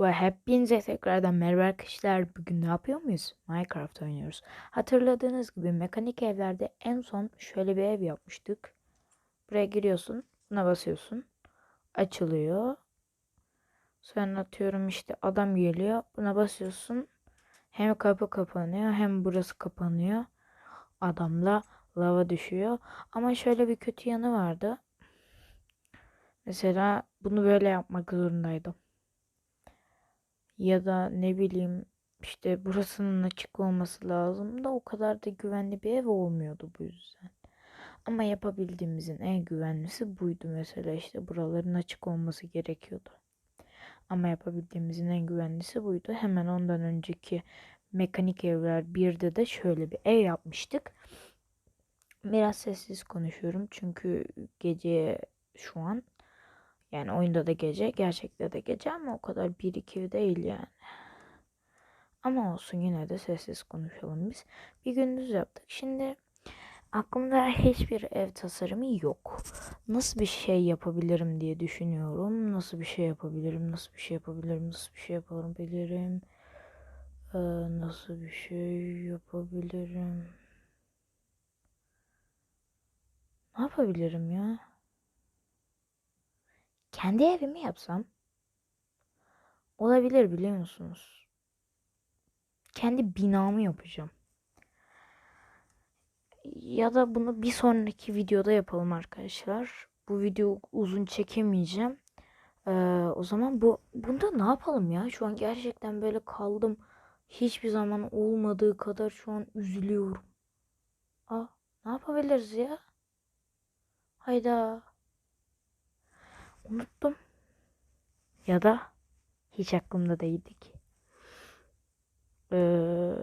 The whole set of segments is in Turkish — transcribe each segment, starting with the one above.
Ve hepinize tekrardan merhaba arkadaşlar. Bugün ne yapıyor muyuz? Minecraft oynuyoruz. Hatırladığınız gibi mekanik evlerde en son şöyle bir ev yapmıştık. Buraya giriyorsun. Buna basıyorsun. Açılıyor. Sonra atıyorum işte adam geliyor. Buna basıyorsun. Hem kapı kapanıyor hem burası kapanıyor. Adamla lava düşüyor. Ama şöyle bir kötü yanı vardı. Mesela bunu böyle yapmak zorundaydım. Ya da ne bileyim işte burasının açık olması lazım da o kadar da güvenli bir ev olmuyordu bu yüzden. Ama yapabildiğimizin en güvenlisi buydu mesela işte buraların açık olması gerekiyordu. Ama yapabildiğimizin en güvenlisi buydu. Hemen ondan önceki mekanik evler 1'de de şöyle bir ev yapmıştık. Biraz sessiz konuşuyorum çünkü gece şu an yani oyunda da gece, gerçekte de gece ama o kadar 1-2 değil yani. Ama olsun yine de sessiz konuşalım biz. Bir gündüz yaptık. Şimdi aklımda hiçbir ev tasarımı yok. Nasıl bir şey yapabilirim diye düşünüyorum. Nasıl bir şey yapabilirim, nasıl bir şey yapabilirim, nasıl bir şey yapabilirim. Ee, nasıl bir şey yapabilirim. Ne yapabilirim ya? Kendi evimi yapsam olabilir biliyor musunuz? Kendi binamı yapacağım. Ya da bunu bir sonraki videoda yapalım arkadaşlar. Bu video uzun çekemeyeceğim. Ee, o zaman bu bunda ne yapalım ya? Şu an gerçekten böyle kaldım. Hiçbir zaman olmadığı kadar şu an üzülüyorum. Aa, ne yapabiliriz ya? Hayda. Unuttum. Ya da hiç aklımda değildi ki. Ee...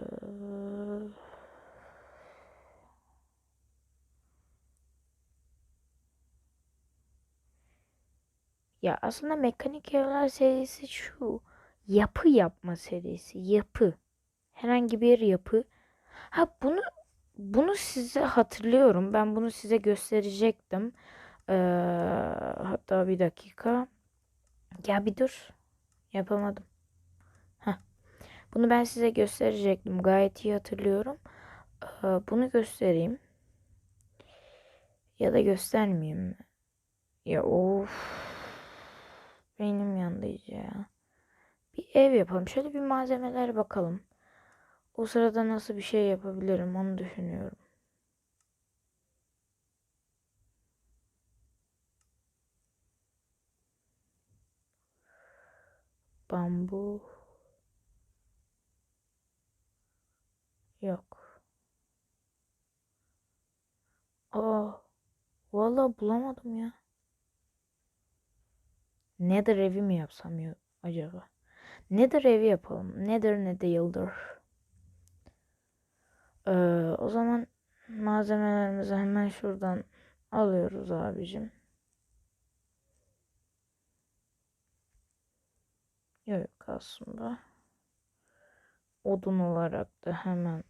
Ya aslında mekanik evler serisi şu. Yapı yapma serisi. Yapı. Herhangi bir yapı. Ha bunu bunu size hatırlıyorum. Ben bunu size gösterecektim. Ee, hatta bir dakika. Ya bir dur. Yapamadım. Heh. Bunu ben size gösterecektim. Gayet iyi hatırlıyorum. Ee, bunu göstereyim. Ya da göstermeyeyim mi? Ya of. Beynim yandı iyice ya. Bir ev yapalım. Şöyle bir malzemelere bakalım. O sırada nasıl bir şey yapabilirim onu düşünüyorum. Bambu. Yok. Aa, vallahi bulamadım ya. Nether evi mi yapsam ya acaba? Nether evi yapalım. Nether ne değildir. Ee, o zaman malzemelerimizi hemen şuradan alıyoruz abicim. Yok aslında. Odun olarak da hemen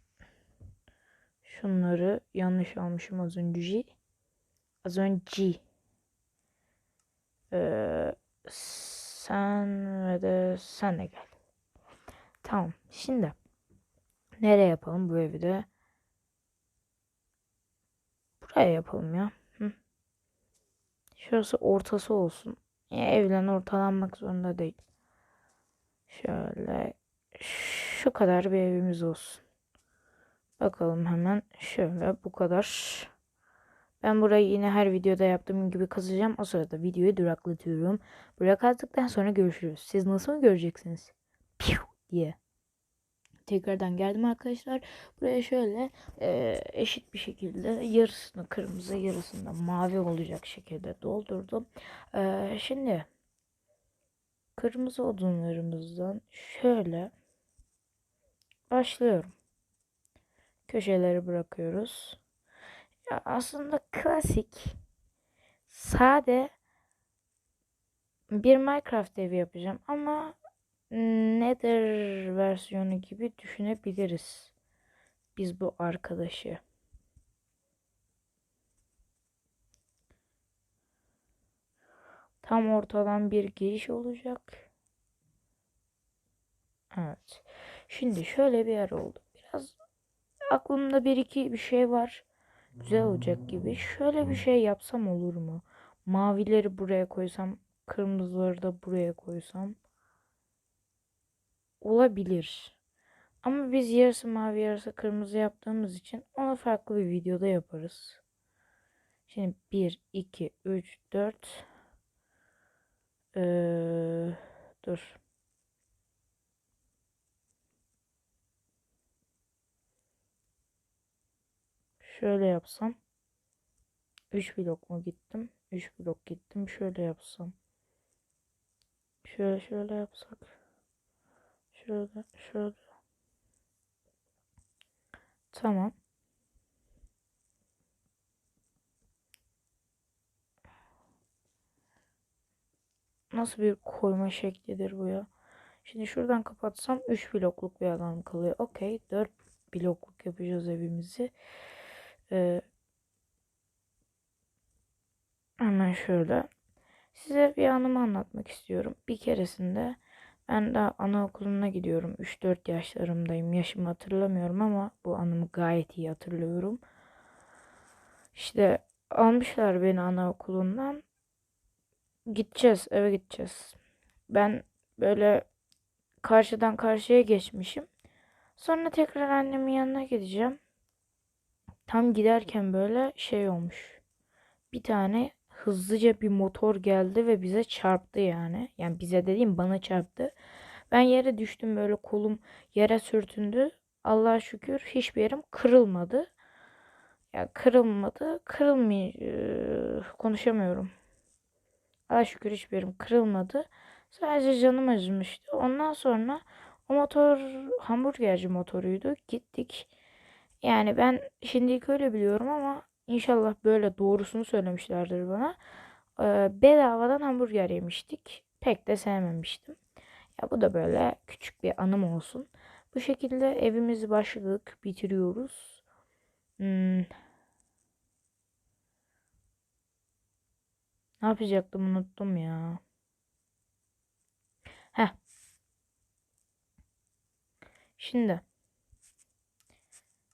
şunları yanlış almışım az önce. Az önce. Ee, sen ve de sen de gel. Tamam. Şimdi nereye yapalım bu evi de? Buraya yapalım ya. Hı. Şurası ortası olsun. Ya, evlen ortalanmak zorunda değil. Şöyle şu kadar bir evimiz olsun. Bakalım hemen şöyle bu kadar. Ben burayı yine her videoda yaptığım gibi kazacağım. O sırada videoyu duraklatıyorum. Buraya kazdıktan sonra görüşürüz. Siz nasıl mı göreceksiniz? Piu diye. Tekrardan geldim arkadaşlar. Buraya şöyle e, eşit bir şekilde yarısını kırmızı yarısını mavi olacak şekilde doldurdum. E, şimdi kırmızı odunlarımızdan şöyle başlıyorum. Köşeleri bırakıyoruz. Ya aslında klasik sade bir Minecraft evi yapacağım ama Nether versiyonu gibi düşünebiliriz biz bu arkadaşı. Tam ortadan bir giriş olacak. Evet. Şimdi şöyle bir yer oldu. Biraz aklımda bir iki bir şey var. Güzel olacak gibi. Şöyle bir şey yapsam olur mu? Mavileri buraya koysam, kırmızıları da buraya koysam olabilir. Ama biz yarısı mavi yarısı kırmızı yaptığımız için onu farklı bir videoda yaparız. Şimdi 1, 2, 3, 4 ee, dur. Şöyle yapsam. 3 blok mu gittim? 3 blok gittim. Şöyle yapsam. Şöyle şöyle yapsak. Şöyle şöyle. Tamam. Nasıl bir koyma şeklidir bu ya? Şimdi şuradan kapatsam 3 blokluk bir alan kalıyor. Okey 4 blokluk yapacağız evimizi. Ee, hemen şöyle. Size bir anımı anlatmak istiyorum. Bir keresinde ben daha anaokuluna gidiyorum. 3-4 yaşlarımdayım. Yaşımı hatırlamıyorum ama bu anımı gayet iyi hatırlıyorum. İşte almışlar beni anaokulundan. Gideceğiz, eve gideceğiz. Ben böyle karşıdan karşıya geçmişim. Sonra tekrar annemin yanına gideceğim. Tam giderken böyle şey olmuş. Bir tane hızlıca bir motor geldi ve bize çarptı yani. Yani bize dediğim bana çarptı. Ben yere düştüm böyle kolum yere sürtündü. Allah'a şükür hiçbir yerim kırılmadı. Ya kırılmadı. Kırılmıyor. konuşamıyorum. Allah'a şükür hiçbir yerim kırılmadı. Sadece canım acımıştı. Ondan sonra o motor hamburgerci motoruydu. Gittik. Yani ben şimdilik öyle biliyorum ama inşallah böyle doğrusunu söylemişlerdir bana. Ee, bedavadan hamburger yemiştik. Pek de sevmemiştim. Ya bu da böyle küçük bir anım olsun. Bu şekilde evimizi başladık, bitiriyoruz. Hmm. Ne yapacaktım unuttum ya. Heh. Şimdi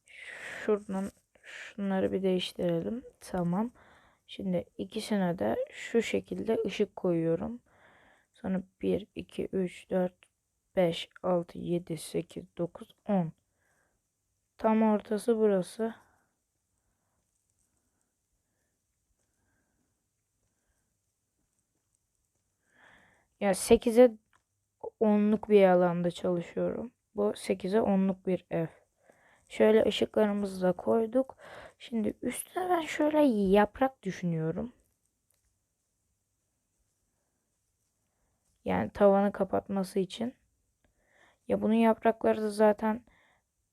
şuradan şunları bir değiştirelim. Tamam. Şimdi ikisine de şu şekilde ışık koyuyorum. Sonra 1, 2, 3, 4, 5, 6, 7, 8, 9, 10. Tam ortası burası. Ya 8'e 10'luk bir alanda çalışıyorum. Bu 8'e 10'luk bir ev. Şöyle ışıklarımızı da koyduk. Şimdi üstüne ben şöyle yaprak düşünüyorum. Yani tavanı kapatması için. Ya bunun yaprakları da zaten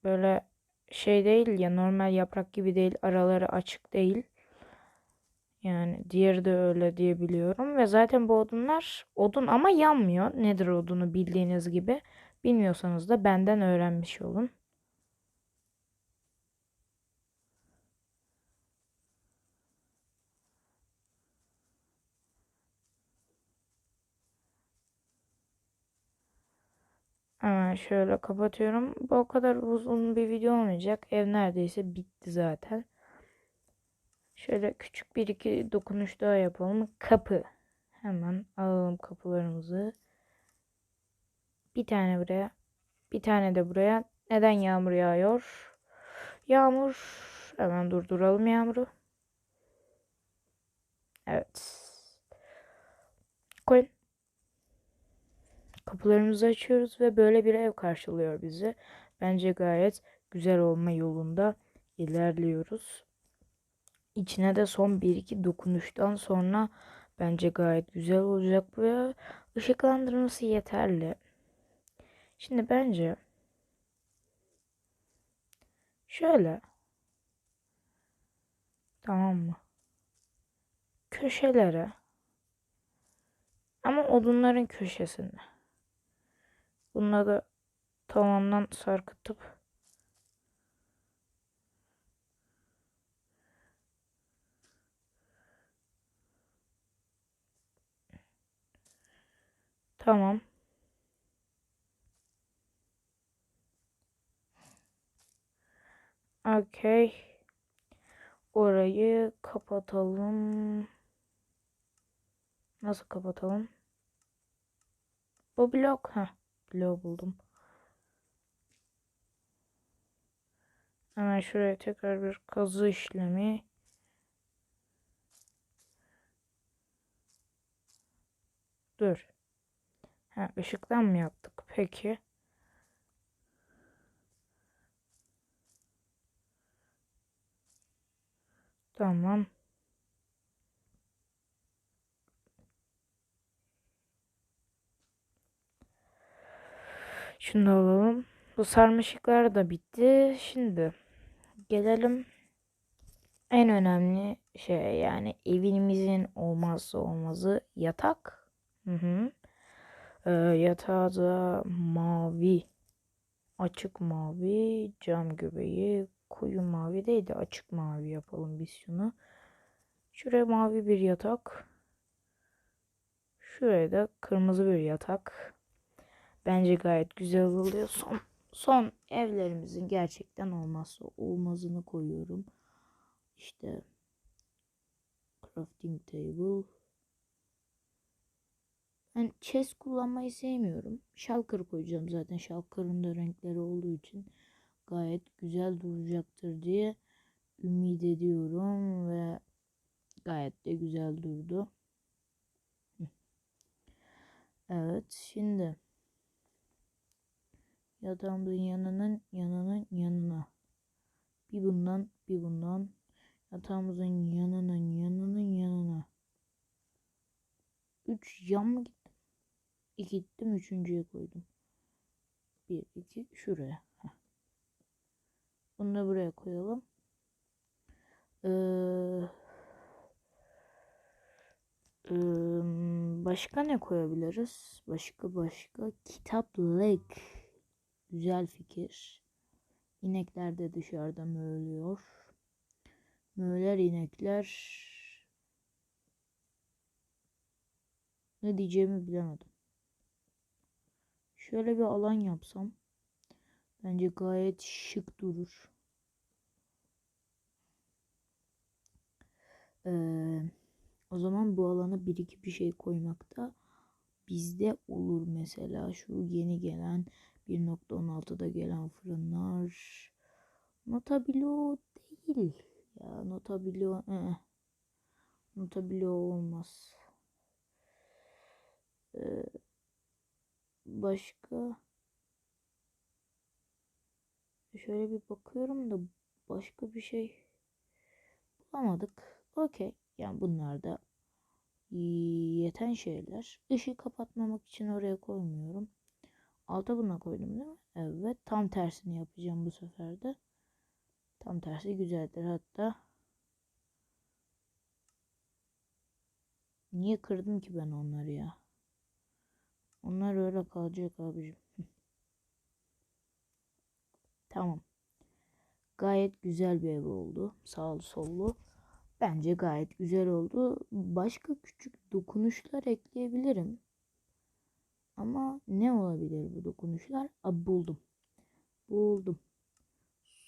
böyle şey değil ya normal yaprak gibi değil. Araları açık değil. Yani diğeri de öyle diyebiliyorum. Ve zaten bu odunlar odun ama yanmıyor. Nedir odunu bildiğiniz gibi. Bilmiyorsanız da benden öğrenmiş olun. Hemen şöyle kapatıyorum. Bu o kadar uzun bir video olmayacak. Ev neredeyse bitti zaten. Şöyle küçük bir iki dokunuş daha yapalım. Kapı. Hemen alalım kapılarımızı. Bir tane buraya. Bir tane de buraya. Neden yağmur yağıyor? Yağmur. Hemen durduralım yağmuru. Evet. Koyun. Kapılarımızı açıyoruz ve böyle bir ev karşılıyor bizi. Bence gayet güzel olma yolunda ilerliyoruz. İçine de son bir iki dokunuştan sonra bence gayet güzel olacak bu ya. Işıklandırması yeterli. Şimdi bence şöyle tamam mı? Köşelere ama odunların köşesinde. Bunları tavandan sarkıtıp Tamam. Okey. Orayı kapatalım. Nasıl kapatalım? Bu blok. ha, bloğu buldum. Hemen şuraya tekrar bir kazı işlemi. Dur. Ha, ışıktan mı yaptık? Peki. Tamam. Şunu da alalım. Bu sarmaşıklar da bitti. Şimdi gelelim en önemli şey yani evimizin olmazsa olmazı yatak. Hı hı. Ee, yatağı da mavi. Açık mavi. Cam göbeği. Koyu mavi değil de açık mavi yapalım biz şunu. Şuraya mavi bir yatak. Şuraya da kırmızı bir yatak. Bence gayet güzel oluyor. Son, son evlerimizin gerçekten olmazsa olmazını koyuyorum. İşte crafting table. Ben chest kullanmayı sevmiyorum. Shulker koyacağım zaten. Shulker'ın da renkleri olduğu için gayet güzel duracaktır diye ümit ediyorum ve gayet de güzel durdu. Evet şimdi yatağımızın yanının yanının yanına bir bundan bir bundan yatağımızın yanının yanının yanına 3 yan mı gittim? 2 gittim üçüncüye koydum. 1 2 şuraya. Bunu da buraya koyalım. Ee, başka ne koyabiliriz? Başka başka kitaplık. Güzel fikir. İnekler de dışarıda mövlüyor. Möğler inekler. Ne diyeceğimi bilemedim. Şöyle bir alan yapsam. Bence gayet şık durur. Ee, o zaman bu alana bir iki bir şey koymakta bizde olur mesela şu yeni gelen 1.16'da gelen fırınlar Notabilo değil ya Notabilo eh. Notabilo olmaz ee, başka şöyle bir bakıyorum da başka bir şey bulamadık okey yani bunlar da yeten şeyler. Işığı kapatmamak için oraya koymuyorum. Alta buna koydum değil mi? Evet. Tam tersini yapacağım bu sefer de. Tam tersi güzeldir hatta. Niye kırdım ki ben onları ya? Onlar öyle kalacak abicim. tamam. Gayet güzel bir ev oldu. Sağlı sollu. Bence gayet güzel oldu. Başka küçük dokunuşlar ekleyebilirim. Ama ne olabilir bu dokunuşlar? Aa, buldum. Buldum.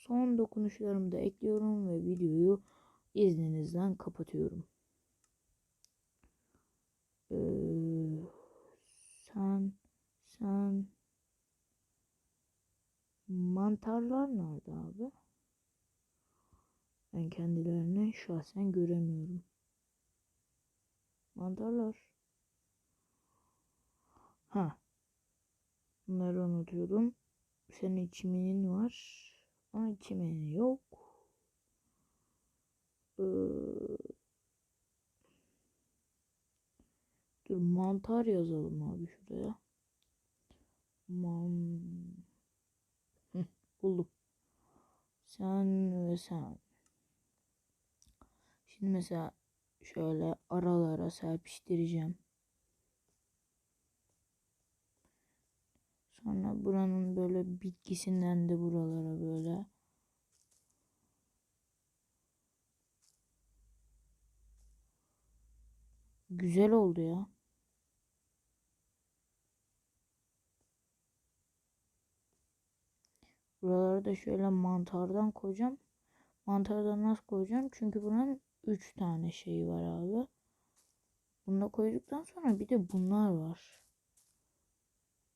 Son dokunuşlarımı da ekliyorum ve videoyu izninizden kapatıyorum. Ee, sen sen mantarlar nerede abi? Ben kendilerini şahsen göremiyorum. Mantarlar. Ha. Bunları unutuyordum. Senin çiminin var. Ama çimeni yok. Ee, dur mantar yazalım abi şuraya. Man... Buldum. Sen ve sen. Şimdi mesela şöyle aralara serpiştireceğim. Sonra buranın böyle bitkisinden de buralara böyle Güzel oldu ya. Buraları da şöyle mantardan koyacağım. Mantarda nasıl koyacağım? Çünkü bunun 3 tane şeyi var abi. Bunu da koyduktan sonra bir de bunlar var.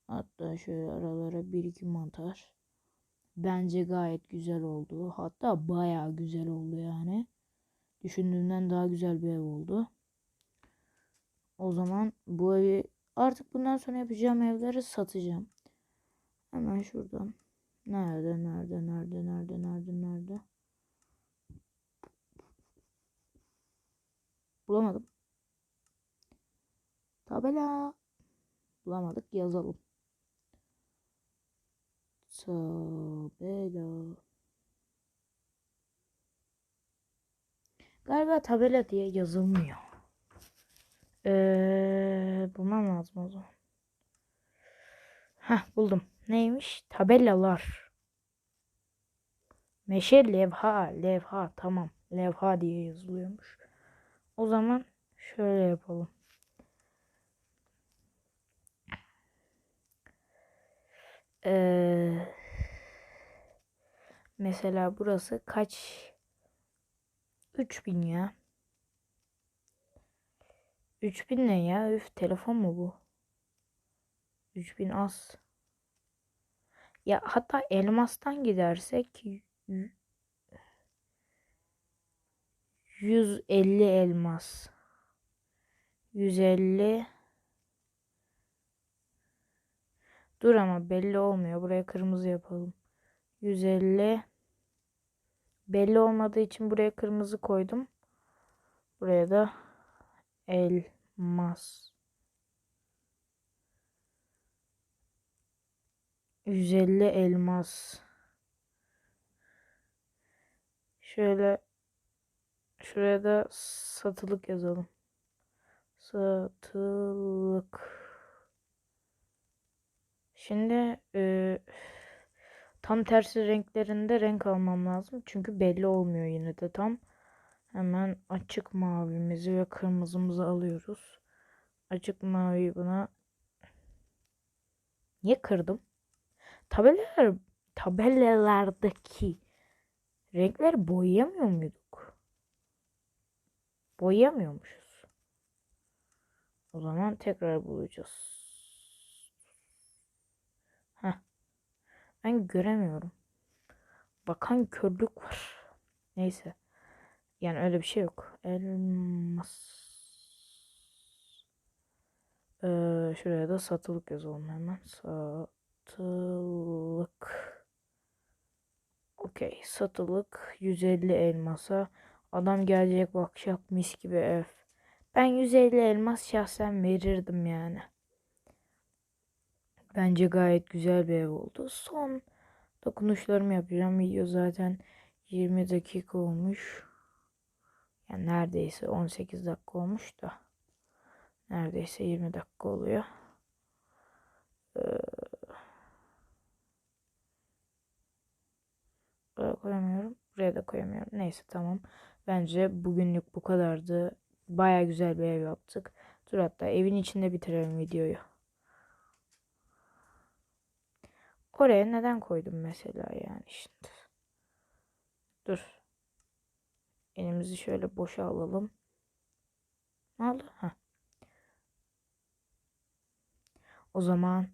Hatta şöyle aralara bir iki mantar. Bence gayet güzel oldu. Hatta bayağı güzel oldu yani. Düşündüğümden daha güzel bir ev oldu. O zaman bu evi artık bundan sonra yapacağım evleri satacağım. Hemen şuradan. Nerede, nerede, nerede, nerede, nerede, nerede? Bulamadım. Tabela. Bulamadık yazalım. Tabela. Galiba tabela diye yazılmıyor. Ee, bulmam lazım o zaman. Heh buldum. Neymiş? Tabelalar. Meşe levha. Levha tamam. Levha diye yazılıyormuş. O zaman şöyle yapalım. Ee, mesela burası kaç? 3000 ya. 3000 ne ya? Üf telefon mu bu? 3000 az. Ya hatta elmastan gidersek y- y- 150 elmas. 150 Dur ama belli olmuyor. Buraya kırmızı yapalım. 150 Belli olmadığı için buraya kırmızı koydum. Buraya da elmas. 150 elmas. Şöyle şuraya da satılık yazalım. Satılık. Şimdi e, tam tersi renklerinde renk almam lazım. Çünkü belli olmuyor yine de tam. Hemen açık mavimizi ve kırmızımızı alıyoruz. Açık mavi buna Niye kırdım? Tabelalar tabelalardaki renkleri boyayamıyor muyduk? Boyayamıyormuşuz. O zaman tekrar bulacağız. Heh. Ben göremiyorum. Bakan körlük var. Neyse. Yani öyle bir şey yok. Elmas. Ee, şuraya da satılık yazalım hemen. Satılık. Okey. Satılık 150 elmasa. Adam gelecek bakacak mis gibi ev. Ben 150 elmas şahsen verirdim yani. Bence gayet güzel bir ev oldu. Son dokunuşlarımı yapacağım. Video zaten 20 dakika olmuş. Yani neredeyse 18 dakika olmuş da. Neredeyse 20 dakika oluyor. Ee, koyamıyorum. Buraya da koyamıyorum. Neyse tamam. Bence bugünlük bu kadardı. Baya güzel bir ev yaptık. Dur hatta evin içinde bitirelim videoyu. Oraya neden koydum mesela yani şimdi. Dur. Elimizi şöyle boşa alalım. Ne oldu? Heh. O zaman